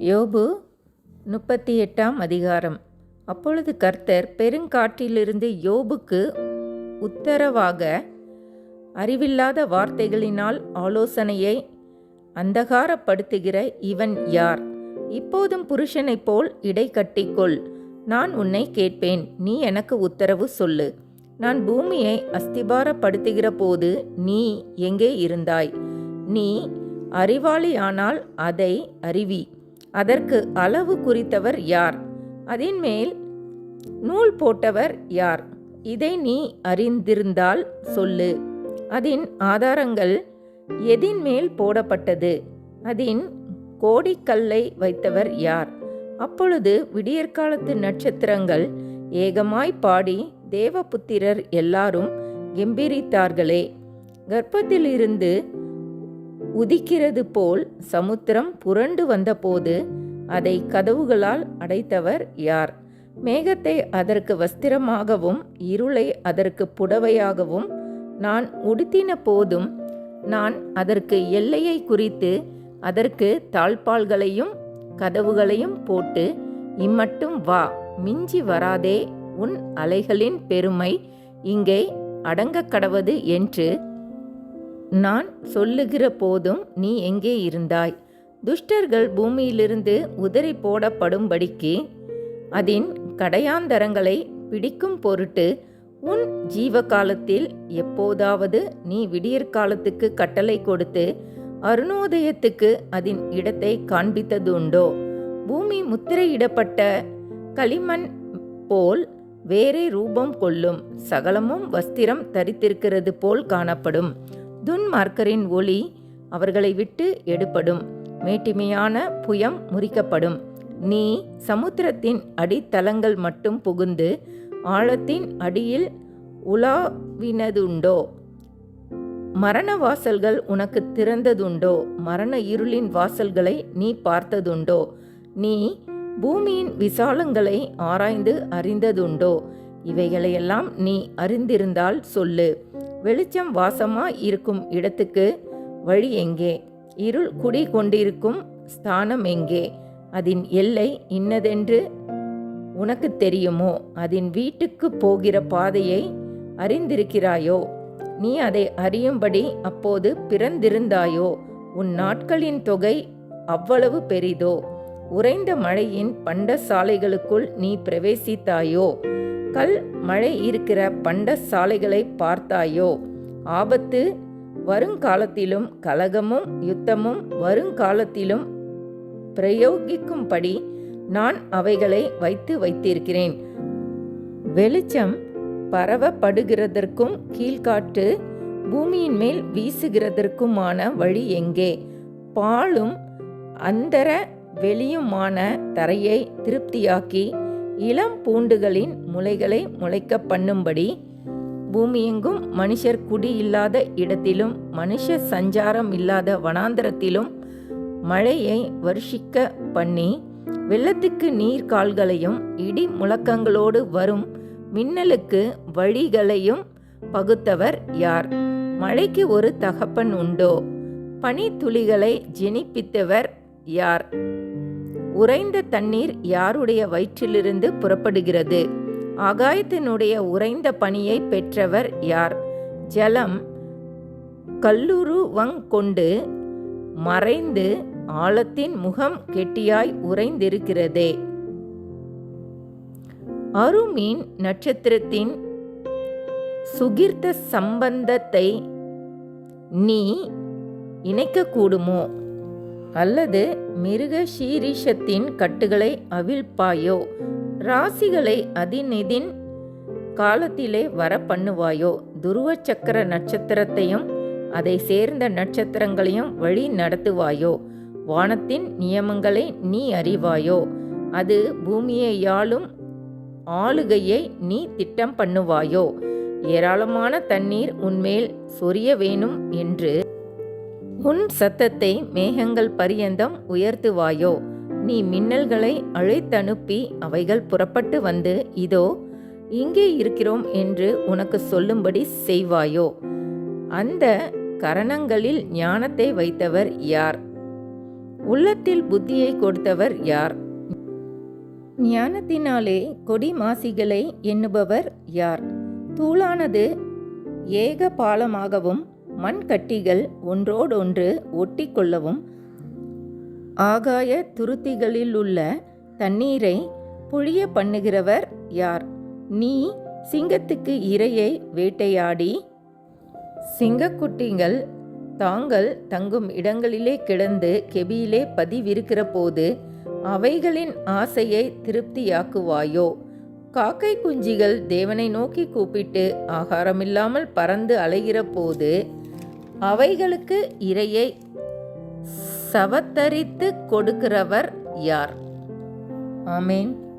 யோபு முப்பத்தி எட்டாம் அதிகாரம். அப்பொழுது கர்த்தர் பெருங்காற்றிலிருந்து யோபுக்கு உத்தரவாக அறிவில்லாத வார்த்தைகளினால் ஆலோசனையை அந்தகாரப்படுத்துகிற இவன் யார்? இப்போதும் புருஷனைப் போல் இடை கட்டிக்கொள். நான் உன்னை கேட்பேன். நீ எனக்கு உத்தரவு சொல்லு. நான் பூமியை அஸ்திபாரப்படுத்துகிற போது நீ எங்கே இருந்தாய்? நீ அறிவாளியானால் அதை அறிவி. அதற்கு அளவு குறித்தவர் யார்? அதின் மேல் நூல் போட்டவர் யார்? இதை நீ அறிந்திருந்தால் சொல்லு. அதின் ஆதாரங்கள் எதின் மேல் போடப்பட்டது? அதின் கோடிக்கல்லை வைத்தவர் யார்? அப்பொழுது விடியற்காலத்து நட்சத்திரங்கள் ஏகமாய் பாடி தேவபுத்திரர் எல்லாரும் கெம்பீரித்தார்களே. கர்ப்பத்திலிருந்து உதிக்கிறது போல் சமுத்திரம் புரண்டு வந்தபோது அதை கதவுகளால் அடைத்தவர் யார்? மேகத்தை அதற்கு வஸ்திரமாகவும் இருளை அதற்கு புடவையாகவும் நான் உடுத்தின போதும் நான் அதற்கு எல்லையை குறித்து அதற்கு தாழ்பால்களையும் கதவுகளையும் போட்டு இம்மட்டும் வா மிஞ்சி வராதே உன் அலைகளின் பெருமை இங்கே அடங்கக் கடவது என்று நான் சொல்லுகிற போதும் நீ எங்கே இருந்தாய்? துஷ்டர்கள் பூமியிலிருந்து உதறி போடப்படும்படிக்கு அதன் கடையாந்தரங்களை பிடிக்கும் பொருட்டு உன் ஜீவகாலத்தில் எப்போதாவது நீ விடியற்காலத்துக்கு கட்டளை கொடுத்து அருணோதயத்துக்கு அதன் இடத்தை காண்பித்ததுண்டோ? பூமி முத்திரையிடப்பட்ட களிமண் போல் வேறே ரூபம் கொள்ளும் சகலமும் வஸ்திரம் தரித்திருக்கிறது போல் காணப்படும். துன்மார்க்கரின் ஒளி அவர்களை விட்டு எடுப்படும் மேட்டிமையான புயம் முறிக்கப்படும். நீ சமுத்திரத்தின் அடித்தளங்கள் மட்டும் புகுந்து ஆழத்தின் அடியில் உலாவினதுண்டோ? மரண வாசல்கள் உனக்கு திறந்ததுண்டோ? மரண இருளின் வாசல்களை நீ பார்த்ததுண்டோ? நீ பூமியின் விசாலங்களை ஆராய்ந்து அறிந்ததுண்டோ? இவைகளையெல்லாம் நீ அறிந்திருந்தால் சொல்லு. வெளிச்சம் வாசமா இருக்கும் இடத்துக்கு. வழி எங்கே? இருள் குடி கொண்டிருக்கும் ஸ்தானம் எங்கே? அதன் எல்லை இன்னதென்று உனக்கு தெரியுமோ? அதன் வீட்டுக்கு போகிற பாதையை அறிந்திருக்கிறாயோ? நீ அதை அறியும்படி அப்போது பிறந்திருந்தாயோ? உன் நாட்களின் தொகை அவ்வளவு பெரிதோ? உறைந்த மழையின் பண்ட சாலைகளுக்குள் நீ பிரவேசித்தாயோ? கல் மழை இருக்கிற பண்ட சாலைகளை பார்த்தாயோ? ஆபத்து? வருங்காலத்திலும் கலகமும் யுத்தமும் வருங்காலத்திலும் பிரயோகிக்கும்படி நான் அவைகளை வைத்து வைத்திருக்கிறேன். வெளிச்சம் பரவப்படுகிறதற்கும் கீழ்காட்டு பூமியின் மேல் வீசுகிறதற்குமான வழி எங்கே? பாலும் அந்தர வெளியுமான தரையை திருப்தியாக்கி இளம் பூண்டுகளின் முளைகளை முளைக்க பண்ணும்படி பூமியெங்கும் மனுஷர் குடியில்லாத இடத்திலும் மனுஷ சஞ்சாரம் இல்லாத வனாந்தரத்திலும் மழையை வருஷிக்க பண்ணி வெள்ளத்துக்கு நீர் கால்களையும் இடி முழக்கங்களோடு வரும் மின்னலுக்கு வழிகளையும் பகுத்தவர் யார்? மழைக்கு ஒரு தகப்பன் உண்டோ? பனித்துளிகளை ஜெனிப்பித்தவர் யார்? உறைந்த தண்ணீர் யாருடைய வயிற்றிலிருந்து புறப்படுகிறது? ஆகாயத்தினுடைய உறைந்த பணியை பெற்றவர் யார்? ஜலம் கல்லுருவங் கொண்டு மறைந்து ஆழத்தின் முகம் கெட்டியாய் உறைந்திருக்கிறதே. அருமீன் நட்சத்திரத்தின் சுகிர்த்த சம்பந்தத்தை நீ இணைக்கக்கூடுமோ? அல்லது மிருக சீரிஷத்தின் கட்டுகளை அவிழ்ப்பாயோ? ராசிகளை அதிநிதின் காலத்திலே வர பண்ணுவாயோ துருவ சக்கர நட்சத்திரத்தையும் அதை சேர்ந்த நட்சத்திரங்களையும் வழி நடத்துவாயோ? வானத்தின் நியமங்களை நீ அறிவாயோ? அது பூமியை யாழும் ஆளுகையை நீ திட்டம் பண்ணுவாயோ? ஏராளமான தண்ணீர் உன்மேல் சொரிய வேணும் என்று உன் சத்தத்தை மேகங்கள் பரியந்தம் உயர்த்துவாயோ? நீ மின்னல்களை அழைத்தனுப்பி அவைகள் புறப்பட்டு வந்து இதோ இங்கே இருக்கிறோம் என்று உனக்கு சொல்லும்படி செய்வாயோ? அந்த கரணங்களில் ஞானத்தை வைத்தவர் யார்? உள்ளத்தில் புத்தியை கொடுத்தவர் யார்? ஞானத்தினாலே கொடி மாசிகளை எண்ணுபவர் யார்? தூளானது ஏக பாலமாகவும் மண் கட்டிகள் ஒன்றோடொன்று ஒட்டி கொள்ளவும் ஆகாய துருத்திகளில் உள்ள தண்ணீரை புழிய பண்ணுகிறவர் யார்? நீ சிங்கத்துக்கு இரையை வேட்டையாடி சிங்கக்குட்டிகள் தாங்கள் தங்கும் இடங்களிலே கிடந்து கெபியிலே பதிவிருக்கிற போது அவைகளின் ஆசையை திருப்தியாக்குவாயோ? காக்கை குஞ்சிகள் தேவனை நோக்கி கூப்பிட்டு ஆகாரமில்லாமல் பறந்து அலைகிற போது அவைகளுக்கு இரையை சவத்தரித்து கொடுக்கிறவர் யார்? ஆமேன்.